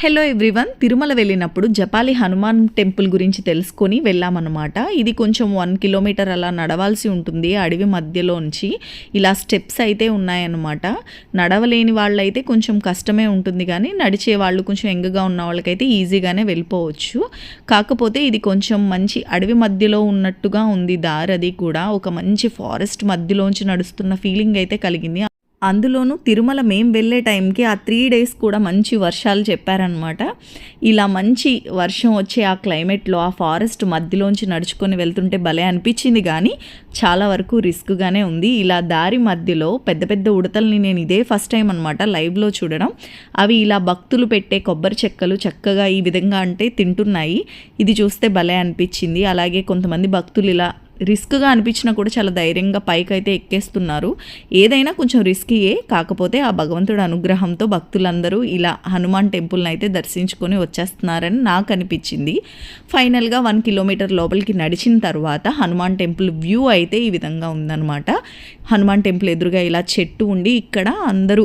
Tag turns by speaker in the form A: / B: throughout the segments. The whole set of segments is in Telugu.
A: హలో ఎవ్రీవన్ తిరుమల వెళ్ళినప్పుడు జపాలి హనుమాన్ టెంపుల్ గురించి తెలుసుకొని వెళ్ళామన్నమాట. ఇది కొంచెం వన్ కిలోమీటర్ అలా నడవాల్సి ఉంటుంది అడవి మధ్యలోంచి ఇలా స్టెప్స్ అయితే ఉన్నాయన్నమాట. నడవలేని వాళ్ళైతే కొంచెం కష్టమే ఉంటుంది కానీ నడిచే వాళ్ళు కొంచెం ఎంగగా ఉన్న వాళ్ళకైతే ఈజీగానే వెళ్ళిపోవచ్చు. కాకపోతే ఇది కొంచెం మంచి అడవి మధ్యలో ఉన్నట్టుగా ఉంది దారి అది కూడా. ఒక మంచి ఫారెస్ట్ మధ్యలోంచి నడుస్తున్న ఫీలింగ్ అయితే కలిగింది. అందులోనూ తిరుమల మేము వెళ్ళే టైంకి ఆ త్రీ డేస్ కూడా మంచి వర్షాలు చెప్పారనమాట ఇలా మంచి వర్షం వచ్చే ఆ క్లైమేట్లో ఆ ఫారెస్ట్ మధ్యలోంచి నడుచుకొని వెళ్తుంటే భలే అనిపించింది కానీ చాలా వరకు రిస్క్గానే ఉంది. ఇలా దారి మధ్యలో పెద్ద పెద్ద ఉడతల్ని నేను ఇదే ఫస్ట్ టైం అనమాట లైవ్లో చూడడం. అవి ఇలా భక్తులు పెట్టే కొబ్బరి చెక్కలు చక్కగా ఈ విధంగా అంటే తింటున్నాయి. ఇది చూస్తే భలే అనిపించింది. అలాగే కొంతమంది భక్తులు ఇలా రిస్క్గా అనిపించినా కూడా చాలా ధైర్యంగా పైకి అయితే ఎక్కేస్తున్నారు. ఏదైనా కొంచెం రిస్కీయే కాకపోతే ఆ భగవంతుడి అనుగ్రహంతో భక్తులందరూ ఇలా హనుమాన్ టెంపుల్ని అయితే దర్శించుకొని వచ్చేస్తున్నారని నాకు అనిపించింది. ఫైనల్గా వన్ కిలోమీటర్ లోపలికి నడిచిన తర్వాత హనుమాన్ టెంపుల్ వ్యూ అయితే ఈ విధంగా ఉందన్నమాట. హనుమాన్ టెంపుల్ ఎదురుగా ఇలా చెట్టు ఉండి ఇక్కడ అందరూ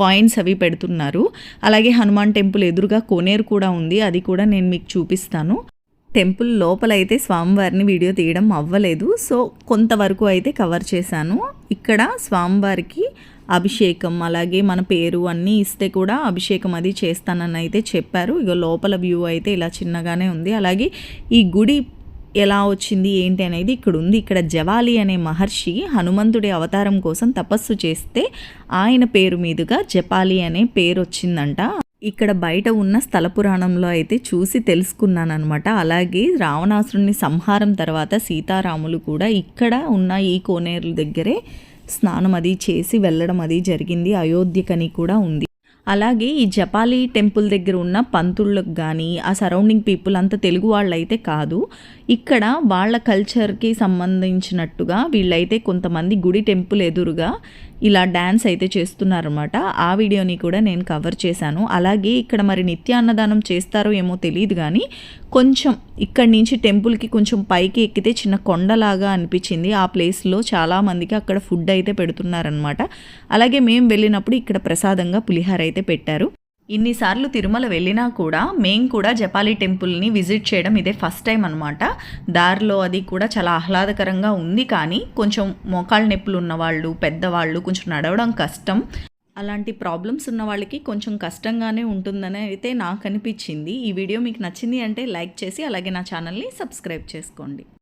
A: కాయిన్స్ అవి పెడుతున్నారు. అలాగే హనుమాన్ టెంపుల్ ఎదురుగా కోనేరు కూడా ఉంది. అది కూడా నేను మీకు చూపిస్తాను. టెంపుల్ లోపల అయితే స్వామివారిని వీడియో తీయడం అవ్వలేదు. సో కొంతవరకు అయితే కవర్ చేశాను. ఇక్కడ స్వామివారికి అభిషేకం అలాగే మన పేరు అన్నీ ఇస్తే కూడా అభిషేకం అది చేస్తానని అయితే చెప్పారు. ఇక లోపల వ్యూ అయితే ఇలా చిన్నగానే ఉంది. అలాగే ఈ గుడి ఎలా వచ్చింది ఏంటి అనేది ఇక్కడ ఉంది. ఇక్కడ జవాలి అనే మహర్షి హనుమంతుడి అవతారం కోసం తపస్సు చేస్తే ఆయన పేరు మీదుగా జపాలి అనే పేరు వచ్చిందంట. ఇక్కడ బయట ఉన్న స్థల పురాణంలో అయితే చూసి తెలుసుకున్నాను అనమాట అలాగే రావణాసురుని సంహారం తర్వాత సీతారాములు కూడా ఇక్కడ ఉన్న ఈ కోనేరు దగ్గరే స్నానం అది చేసి వెళ్ళడం అది జరిగింది. అయోధ్యకని కూడా ఉంది. అలాగే ఈ జపాలి టెంపుల్ దగ్గర ఉన్న పంతుళ్ళకు కానీ ఆ సరౌండింగ్ పీపుల్ అంత తెలుగు వాళ్ళైతే కాదు. ఇక్కడ వాళ్ళ కల్చర్కి సంబంధించినట్టుగా వీళ్ళైతే కొంతమంది గుడి టెంపుల్ ఎదురుగా ఇలా డ్యాన్స్ అయితే చేస్తున్నారన్నమాట. ఆ వీడియోని కూడా నేను కవర్ చేశాను. అలాగే ఇక్కడ మరి నిత్య అన్నదానం చేస్తారో ఏమో తెలియదు కానీ కొంచెం ఇక్కడి నుంచి టెంపుల్కి కొంచెం పైకి ఎక్కితే చిన్న కొండలాగా అనిపించింది. ఆ ప్లేస్లో చాలామందికి అక్కడ ఫుడ్ అయితే పెడుతున్నారనమాట అలాగే మేము వెళ్ళినప్పుడు ఇక్కడ ప్రసాదంగా పులిహార అయితే పెట్టారు. ఇన్నిసార్లు తిరుమల వెళ్ళినా కూడా మేము కూడా జపాలి టెంపుల్ని విజిట్ చేయడం ఇదే ఫస్ట్ టైం అనమాట దారిలో అది కూడా చాలా ఆహ్లాదకరంగా ఉంది కానీ కొంచెం మోకాళ్ళ నొప్పులు ఉన్నవాళ్ళు పెద్దవాళ్ళు కొంచెం నడవడం కష్టం. అలాంటి ప్రాబ్లమ్స్ ఉన్న వాళ్ళకి కొంచెం కష్టంగానే ఉంటుందని అయితే నాకు అనిపించింది. ఈ వీడియో మీకు నచ్చింది అంటే లైక్ చేసి అలాగే నా ఛానల్ని సబ్స్క్రైబ్ చేసుకోండి.